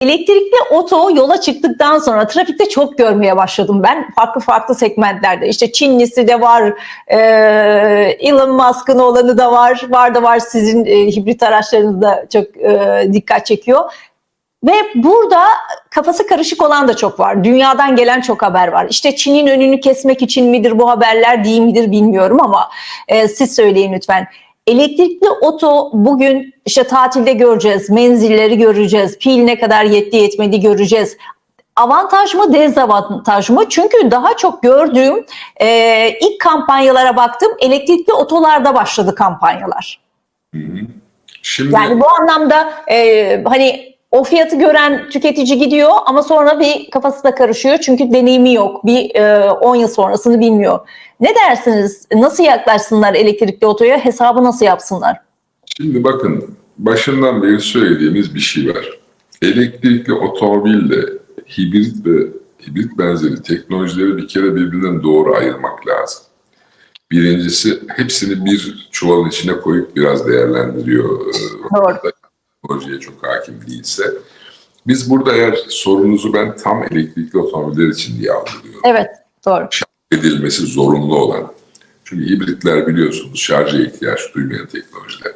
Elektrikli oto yola çıktıktan sonra trafikte çok görmeye başladım ben. Farklı farklı segmentlerde. İşte Çinlisi de var, e, Elon Musk'ın olanı da var. Var da var sizin e, hibrit araçlarınız da çok e, dikkat çekiyor. Ve burada kafası karışık olan da çok var. Dünyadan gelen çok haber var. İşte Çin'in önünü kesmek için midir bu haberler değil midir bilmiyorum ama e, siz söyleyin lütfen. Elektrikli oto bugün işte tatilde göreceğiz, menzilleri göreceğiz, pil ne kadar yetti yetmedi göreceğiz. Avantaj mı dezavantaj mı? Çünkü daha çok gördüğüm e, ilk kampanyalara baktım elektrikli otolarda başladı kampanyalar. Şimdi Yani bu anlamda e, hani o fiyatı gören tüketici gidiyor ama sonra bir kafası da karışıyor çünkü deneyimi yok. Bir e, 10 yıl sonrasını bilmiyor. Ne dersiniz? Nasıl yaklaşsınlar elektrikli otoya? Hesabı nasıl yapsınlar? Şimdi bakın başından beri söylediğimiz bir şey var. Elektrikli otomobille hibrit ve hibrit benzeri teknolojileri bir kere birbirinden doğru ayırmak lazım. Birincisi hepsini bir çuvalın içine koyup biraz değerlendiriyor. e, Doğru. Teknolojiye çok hakim değilse. Biz burada eğer sorunuzu ben tam elektrikli otomobiller için diye algılıyorum. Evet, doğru. edilmesi zorunlu olan. Çünkü hibritler biliyorsunuz şarja ihtiyaç duymayan teknolojiler.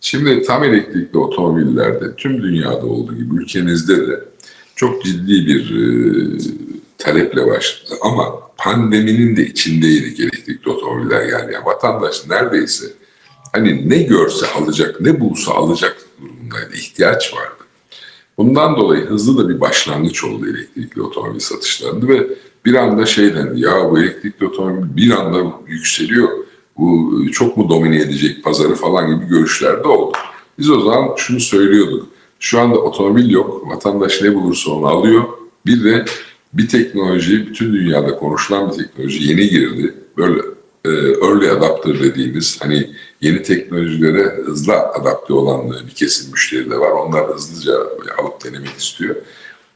Şimdi tam elektrikli otomobillerde tüm dünyada olduğu gibi ülkemizde de çok ciddi bir e, taleple başladı. Ama pandeminin de içindeydik elektrikli otomobiller geldi. Yani vatandaş neredeyse hani ne görse alacak, ne bulsa alacak. İhtiyaç vardı. Bundan dolayı hızlı da bir başlangıç oldu elektrikli otomobil satışlarında ve bir anda şey dendi ya bu elektrikli otomobil bir anda yükseliyor. Bu çok mu domine edecek pazarı falan gibi görüşler de oldu. Biz o zaman şunu söylüyorduk. Şu anda otomobil yok. Vatandaş ne bulursa onu alıyor. Bir de bir teknoloji, bütün dünyada konuşulan bir teknoloji yeni girdi. Böyle e, early adapter dediğimiz hani yeni teknolojilere hızlı adapte olan bir kesim müşteri de var. Onlar hızlıca alıp denemek istiyor.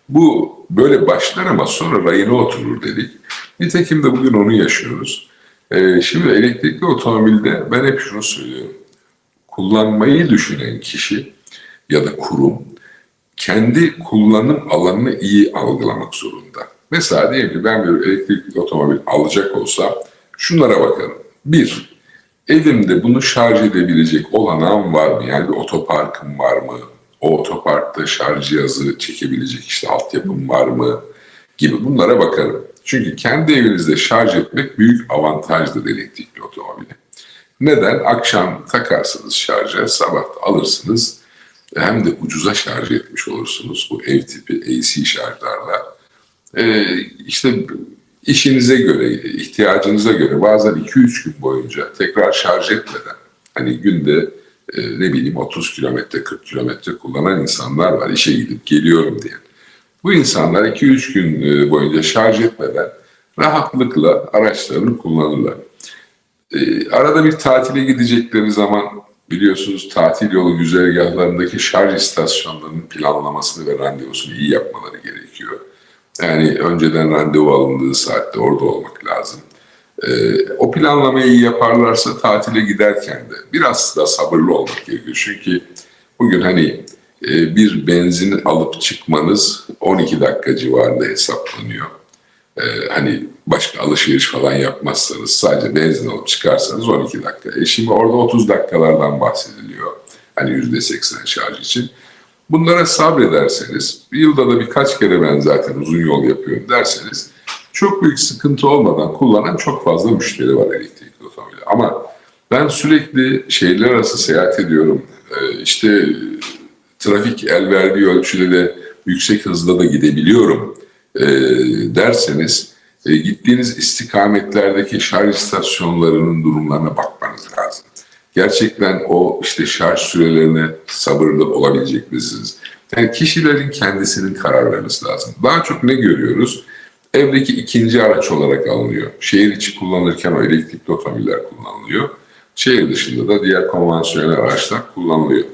Bu böyle başlar ama sonra rayına oturur dedik. Nitekim de bugün onu yaşıyoruz. Ee, şimdi elektrikli otomobilde ben hep şunu söylüyorum. Kullanmayı düşünen kişi ya da kurum kendi kullanım alanını iyi algılamak zorunda. Mesela diyelim ki ben bir elektrikli otomobil alacak olsam şunlara bakarım. Bir, elimde bunu şarj edebilecek olanağım var mı? Yani bir otoparkım var mı? O otoparkta şarj cihazı çekebilecek işte altyapım var mı? Gibi bunlara bakarım. Çünkü kendi evinizde şarj etmek büyük avantajdır elektrikli otomobile. Neden? Akşam takarsınız şarja, sabah alırsınız. Hem de ucuza şarj etmiş olursunuz bu ev tipi AC şarjlarla. Ee, işte işinize göre, ihtiyacınıza göre bazen 2-3 gün boyunca tekrar şarj etmeden hani günde e, ne bileyim 30 kilometre 40 kilometre kullanan insanlar var işe gidip geliyorum diye. Bu insanlar 2-3 gün e, boyunca şarj etmeden rahatlıkla araçlarını kullanırlar. E, arada bir tatile gidecekleri zaman biliyorsunuz tatil yolu güzergahlarındaki şarj istasyonlarının planlamasını ve randevusunu iyi yapmaları gerekiyor. Yani önceden randevu alındığı saatte orada olmak lazım. Ee, o planlamayı yaparlarsa tatile giderken de biraz da sabırlı olmak gerekiyor. Çünkü bugün hani e, bir benzin alıp çıkmanız 12 dakika civarında hesaplanıyor. Ee, hani başka alışveriş falan yapmazsanız sadece benzin alıp çıkarsanız 12 dakika. E şimdi orada 30 dakikalardan bahsediliyor. Hani %80 şarj için. Bunlara sabrederseniz, bir yılda da birkaç kere ben zaten uzun yol yapıyorum derseniz çok büyük sıkıntı olmadan kullanan çok fazla müşteri var elektrikli otomobil. Ama ben sürekli şehirler arası seyahat ediyorum. Ee, işte trafik el verdiği ölçüde de yüksek hızda da gidebiliyorum e, derseniz e, gittiğiniz istikametlerdeki şarj istasyonlarının durumlarına lazım. Gerçekten o işte şarj sürelerine sabırlı olabilecek misiniz? Yani kişilerin kendisinin karar vermesi lazım. Daha çok ne görüyoruz? Evdeki ikinci araç olarak alınıyor. Şehir içi kullanırken o elektrikli otomobiller kullanılıyor. Şehir dışında da diğer konvansiyonel araçlar kullanılıyor.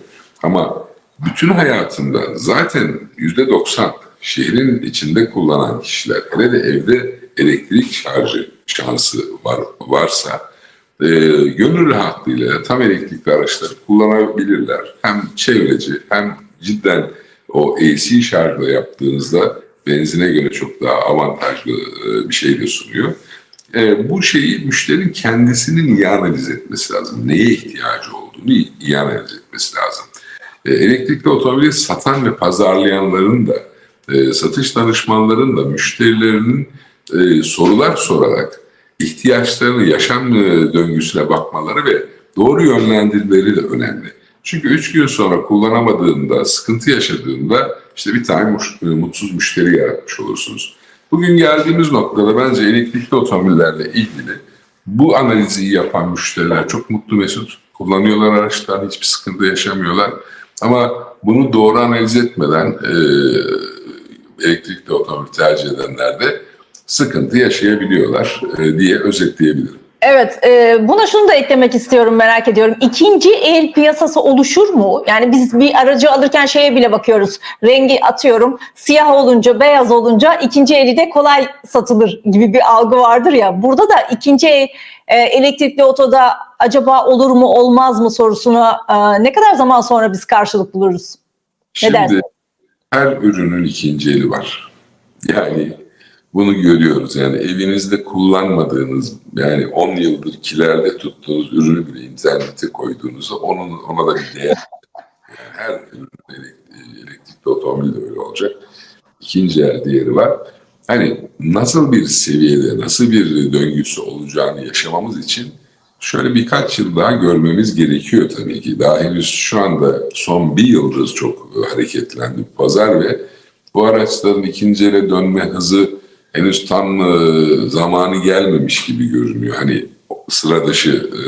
Ama bütün hayatında zaten yüzde 90 şehrin içinde kullanan kişiler, hele de evde elektrik şarjı şansı var, varsa e, gönül rahatlığıyla tam elektrikli araçları kullanabilirler. Hem çevreci hem cidden o AC şarjla yaptığınızda benzine göre çok daha avantajlı e, bir şey de sunuyor. E, bu şeyi müşterinin kendisinin iyi analiz etmesi lazım. Neye ihtiyacı olduğunu iyi, iyi analiz etmesi lazım. E, elektrikli otomobili satan ve pazarlayanların da e, satış danışmanların da müşterilerinin e, sorular sorarak ihtiyaçlarını, yaşam e, döngüsüne bakmaları ve doğru yönlendirmeleri de önemli. Çünkü üç gün sonra kullanamadığında, sıkıntı yaşadığında işte bir tane e, mutsuz müşteri yaratmış olursunuz. Bugün geldiğimiz noktada bence elektrikli otomobillerle ilgili bu analizi yapan müşteriler çok mutlu mesut kullanıyorlar araçlarını hiçbir sıkıntı yaşamıyorlar. Ama bunu doğru analiz etmeden e, elektrikli otomobil tercih edenler de sıkıntı yaşayabiliyorlar e, diye özetleyebilirim. Evet, e, buna şunu da eklemek istiyorum, merak ediyorum. İkinci el piyasası oluşur mu? Yani biz bir aracı alırken şeye bile bakıyoruz. Rengi atıyorum, siyah olunca, beyaz olunca ikinci eli de kolay satılır gibi bir algı vardır ya. Burada da ikinci el e, elektrikli otoda acaba olur mu, olmaz mı sorusuna e, ne kadar zaman sonra biz karşılık buluruz? Şimdi dersin? her ürünün ikinci eli var. Yani bunu görüyoruz. Yani evinizde kullanmadığınız yani 10 yıldır kilerde tuttuğunuz ürünü bile internete koyduğunuzda onun ona da bir değer. Yani her ürün elektrik- elektrikli otomobil de öyle olacak. İkinci el değeri var. Hani nasıl bir seviyede, nasıl bir döngüsü olacağını yaşamamız için şöyle birkaç yıl daha görmemiz gerekiyor tabii ki. Daha henüz şu anda son bir yıldır çok hareketlendi pazar ve bu araçların ikinci ele dönme hızı henüz tam e, zamanı gelmemiş gibi görünüyor. Hani sıra dışı e,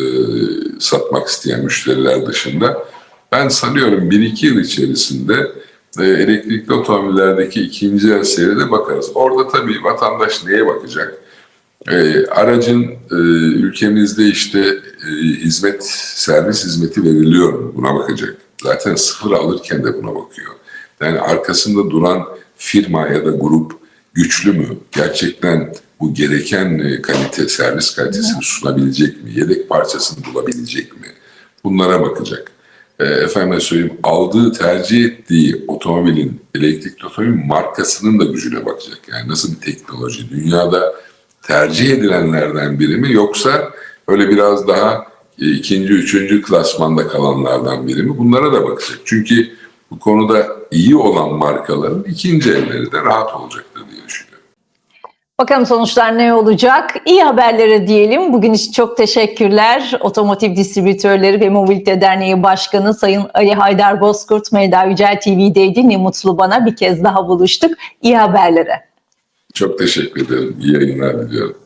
satmak isteyen müşteriler dışında. Ben sanıyorum 1-2 yıl içerisinde e, elektrikli otomobillerdeki ikinci el seride bakarız. Orada tabii vatandaş neye bakacak? E, aracın e, ülkemizde işte e, hizmet, servis hizmeti veriliyor mu? Buna bakacak. Zaten sıfır alırken de buna bakıyor. Yani arkasında duran firma ya da grup güçlü mü? Gerçekten bu gereken e, kalite, servis kalitesini sunabilecek mi? Yedek parçasını bulabilecek mi? Bunlara bakacak. E, efendime söyleyeyim aldığı, tercih ettiği otomobilin, elektrikli otomobil markasının da gücüne bakacak. Yani nasıl bir teknoloji? Dünyada tercih edilenlerden biri mi yoksa öyle biraz daha e, ikinci, üçüncü klasmanda kalanlardan biri mi? Bunlara da bakacak. Çünkü bu konuda iyi olan markaların ikinci elleri de rahat düşünüyorum. Bakalım sonuçlar ne olacak? İyi haberlere diyelim. Bugün için çok teşekkürler. Otomotiv Distribütörleri ve Mobilite Derneği Başkanı Sayın Ali Haydar Bozkurt, Meyda Yücel TV'deydi. Ne mutlu bana bir kez daha buluştuk. İyi haberlere. Çok teşekkür ederim. İyi yayınlar diliyorum.